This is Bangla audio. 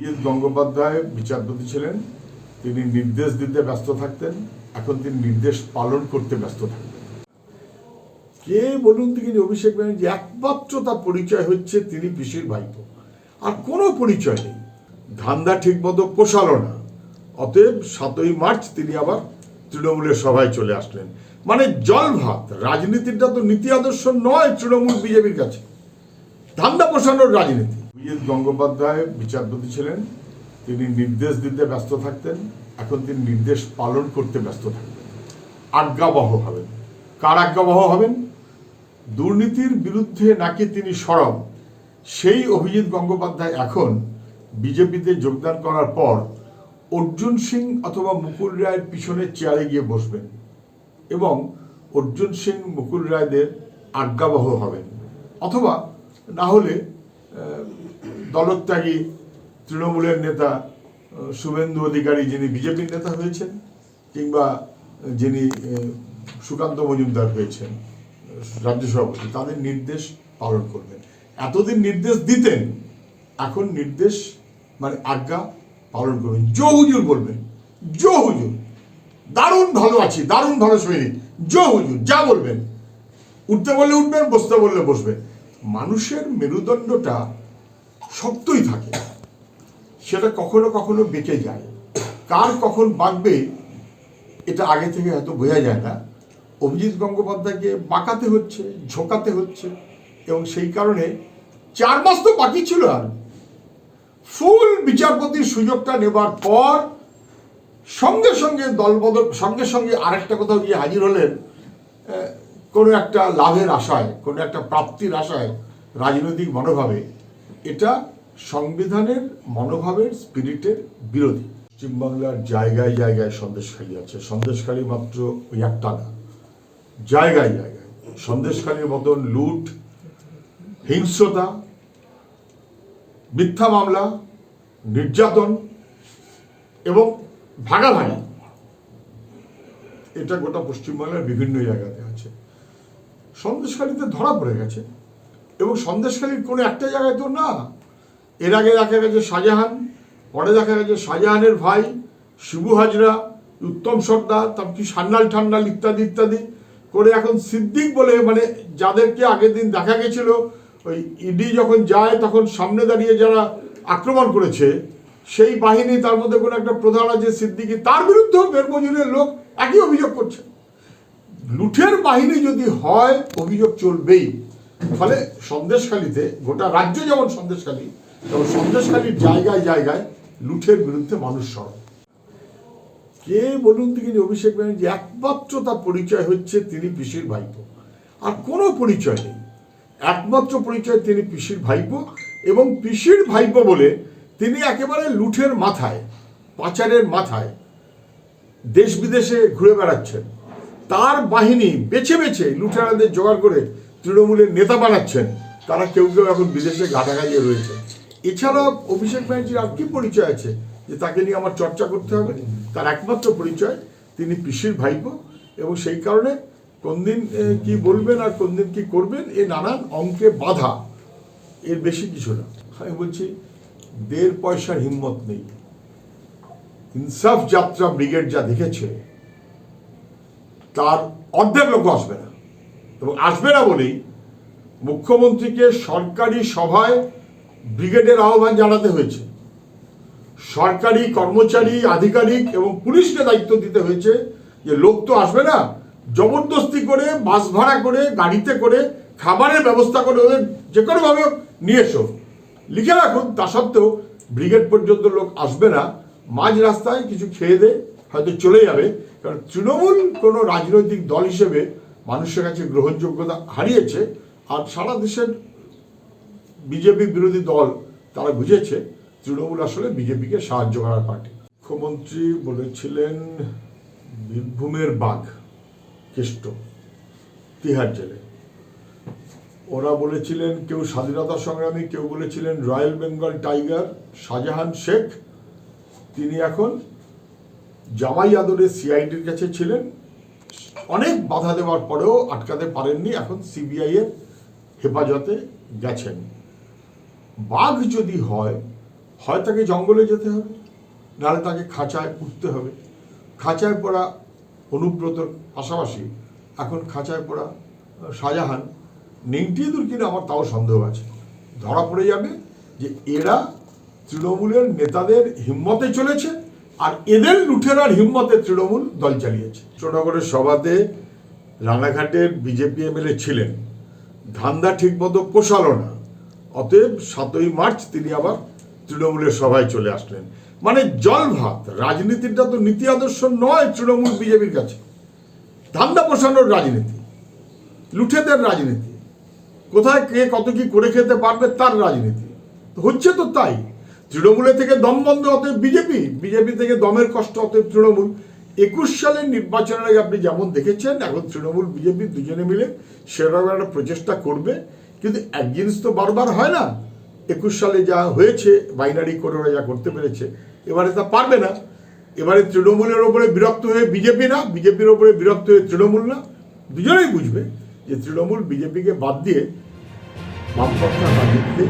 অভিজিৎ গঙ্গোপাধ্যায় বিচারপতি ছিলেন। তিনি নির্দেশ দিতে ব্যস্ত থাকতেন। এখন তিনি নির্দেশ পালন করতে ব্যস্ত থাকতেন কে বলুন তিনি অভিষেক ব্যানার্জি, একমাত্র তার পরিচয় হচ্ছে তিনি পিসির ভাইপো। আর কোনো পরিচয় নেই। ধান্দা ঠিকমতো পোষালো না। অতএব সাতই মার্চ তিনি আবার তৃণমূলের সভায় চলে আসলেন। মানে জল ভাত। রাজনীতিটা তো নীতি আদর্শ নয় তৃণমূল বিজেপির কাছে। ধান্দা পোষানোর রাজনীতি। অভিজিৎ গঙ্গোপাধ্যায় বিচারপতি ছিলেন। তিনি নির্দেশ দিতে ব্যস্ত থাকতেন। এখন তিনি নির্দেশ পালন করতে ব্যস্ত থাকবেন। আজ্ঞাবহ হবেন। কার আজ্ঞাবহ হবেন? দুর্নীতির বিরুদ্ধে নাকি তিনি সরব? সেই অভিজিৎ গঙ্গোপাধ্যায় এখন বিজেপিতে যোগদান করার পর অর্জুন সিং অথবা মুকুল রায়ের পিছনে চেয়ারে গিয়ে বসবেন এবং অর্জুন সিং, মুকুল রায়দের আজ্ঞাবহ হবেন। অথবা না হলে দলত্যাগী তৃণমূলের নেতা শুভেন্দু অধিকারী যিনি বিজেপির নেতা হয়েছেন কিংবা যিনি সুকান্ত মজুমদার হয়েছেন, রাজ্য সভাপতি, তাদের নির্দেশ পালন করবেন। এতদিন নির্দেশ দিতেন, এখন নির্দেশ মানে আজ্ঞা পালন করবেন। জো হুজুর বলবেন জো হুজুর দারুণ ভালো আছি, দারুণ ভালো সৈনিক। জো হুজুর যা বলবেন। উঠতে বললে উঠবেন, বসতে বললে বসবেন। মানুষের মেরুদণ্ডটা শক্তই থাকে। সেটা কখনো কখনো বেঁকে যায়। কার কখন বাঁকবে, এটা আগে থেকে হয়তো বোঝা যায় না। অভিজিৎ গঙ্গোপাধ্যায়কে বাঁকাতে হচ্ছে, ঝোঁকাতে হচ্ছে, এবং সেই কারণে চার মাস তো বাকি ছিল আর। ফুল বিচারপতির সুযোগটা নেবার পর সঙ্গে সঙ্গে দলবদল, সঙ্গে সঙ্গে আরেকটা কোথাও গিয়ে হাজির হলেন কোনো একটা লাভের আশায়, কোনো একটা প্রাপ্তির আশায় রাজনৈতিক মনোভাবে। এটা সংবিধানের মনোভাবের, স্পিরিটের বিরোধী। পশ্চিমবাংলার জায়গায় জায়গায় সন্দেশখালী আছে। সন্দেশখালী মাত্র ওই একটা না। জায়গায় জায়গায়। সন্দেশখালীর মতন লুট, হিংস্রতা, মিথ্যা মামলা, নির্যাতন এবং ভাগাভাগি, এটা গোটা পশ্চিমবাংলার বিভিন্ন জায়গাতে আছে। সন্দেশখালীতে ধরা পড়ে গেছে। এবং সন্দেশখালীর কোনো একটা জায়গায় তো না। এর আগে দেখা গেছে শাহজাহান, পরে দেখা গেছে শাহজাহানের ভাই শিবু হাজরা, উত্তম সর্দার তার কি সান্নাল ঠান্ডাল ইত্যাদি ইত্যাদি করে এখন সিদ্দিক বলে মানে যাদেরকে আগের দিন দেখা গেছিল, ওই ইডি যখন যায় তখন সামনে দাঁড়িয়ে যারা আক্রমণ করেছে, সেই বাহিনী তার মধ্যে কোনো একটা প্রধান আছে সিদ্দিকি, তার বিরুদ্ধেও বেরমজুরের লোক একই অভিযোগ করছে। লুঠের বাহিনী যদি হয়, অভিযোগ চলবেই। ফলে সন্দেশখালীতে গোটা রাজ্য যেমন সন্দেশখালী, তেমন সন্দেশখালীর জায়গায় জায়গায় লুঠের বিরুদ্ধে মানুষ সরব। কে বলুন তিনি অভিষেক ব্যানার্জি, একমাত্র তার পরিচয় হচ্ছে তিনি পিসির ভাইপো। আর কোনো পরিচয় নেই। একমাত্র পরিচয় তিনি পিসির ভাইপো এবং পিসির ভাইপো বলে তিনি একেবারে লুঠের মাথায়, পাচারের মাথায় দেশ বিদেশে ঘুরে বেড়াচ্ছেন। তার বাহিনী বেছে বেছে লুটেরাদের জোগাড় করে তৃণমূলের নেতা বানাচ্ছেন, তারা কেউ কেউ এখন বিদেশে গাইয়ে রয়েছে। এছাড়া অভিষেক ব্যানার্জির আর কি পরিচয় আছে? যে তাকে নিয়ে আমার চর্চা করতে হবে। তার একমাত্র পরিচয় তিনি পিসির ভাইপো এবং সেই কারণে কোন দিন কি বলবেন আর কোন দিন কি করবেন, এ নানান অঙ্কে বাধা। এর বেশি কিছু না। আমি বলছি, দেড় পয়সার হিম্মত নেই। ইনসাফ যাত্রা ব্রিগেড যা দেখেছে, তার অর্ধেক লোক আসবে না। এবং আসবে না বলেই মুখ্যমন্ত্রীকে সরকারি সভায় ব্রিগেডের আহ্বান জানাতে হয়েছে। সরকারি কর্মচারী, আধিকারিক এবং পুলিশকে দায়িত্ব দিতে হয়েছে যে লোক তো আসবে না, জবরদস্তি করে বাস ভাড়া করে, গাড়িতে করে, খাবারের ব্যবস্থা করে ওদের যে কোনোভাবে নিয়ে এসো। লিখে রাখুন, তা সত্ত্বেও ব্রিগেড পর্যন্ত লোক আসবে না, মাঝ রাস্তায় কিছু খেয়ে দে, হয়তো চলে যাবে। কারণ তৃণমূল কোনো রাজনৈতিক দল হিসেবে মানুষের কাছে গ্রহণযোগ্যতা হারিয়েছে আর সারা দেশের বিজেপি বিরোধী দল তারা বুঝেছে, তৃণমূল আসলে বিজেপিকে সাহায্য করার পার্টি। মুখ্যমন্ত্রী বলেছিলেন, বীরভূমের বাঘ, কেষ্ট, তিহার জেলে। ওরা বলেছিলেন, কেউ স্বাধীনতা সংগ্রামী, কেউ বলেছিলেন royal Bengal tiger, Shahjahan Sheikh. তিনি এখন জামাই আদরের সিআইডির কাছে ছিলেন। অনেক বাধা দেওয়ার পরেও আটকাতে পারেননি, এখন সিবিআই এর হেফাজতে গেছেন। বাঘ যদি হয় হয় তাকে জঙ্গলে যেতে হবে, নাহলে তাকে খাঁচায় উঠতে হবে। খাঁচায় পড়া অনুব্রতর পাশাপাশি এখন খাঁচায় পড়া শাহজাহান নেংটিয়ে দূর কিনা আমার তাও সন্দেহ আছে। ধরা পড়ে যাবে যে এরা তৃণমূলের নেতাদের হিম্মতে চলেছে আর এদের লুঠেরার হিম্মতে তৃণমূল দল চালিয়েছে। ছোটনগরের সভাতে রানাঘাটের বিজেপি এমএলএ ছিলেন। ধান্দা ঠিকমতো পোষালো না। অতএব সাতই মার্চ তিনি আবার তৃণমূলের সভায় চলে আসলেন। মানে জল ভাত, রাজনীতিটা তো নীতি আদর্শ নয় তৃণমূল বিজেপির কাছে। ধান্দা পোষানোর রাজনীতি, লুঠেদের রাজনীতি, কোথায় কে কত কি করে খেতে পারবে তার রাজনীতি। হচ্ছে তো তাই। তৃণমূলের থেকে দম বন্ধ, অতএব বিজেপি বিজেপি থেকে দমের কষ্ট, অতএব তৃণমূল। একুশ সালের নির্বাচনের আগে আপনি যেমন দেখেছেন, এখন তৃণমূল, বিজেপি দুজনে মিলে সেরকম একটা প্রচেষ্টা করবে। কিন্তু এক জিনিস তো বারবার হয় না। একুশ সালে যা হয়েছে বাইনারি করে ওরা যা করতে পেরেছে, এবারে তা পারবে না। এবারে তৃণমূলের ওপরে বিরক্ত হয়ে বিজেপি না, বিজেপির ওপরে বিরক্ত হয়ে তৃণমূল না। দুজনেই বুঝবে যে তৃণমূল, বিজেপিকে বাদ দিয়ে বামপন্থা রাজনীতিতে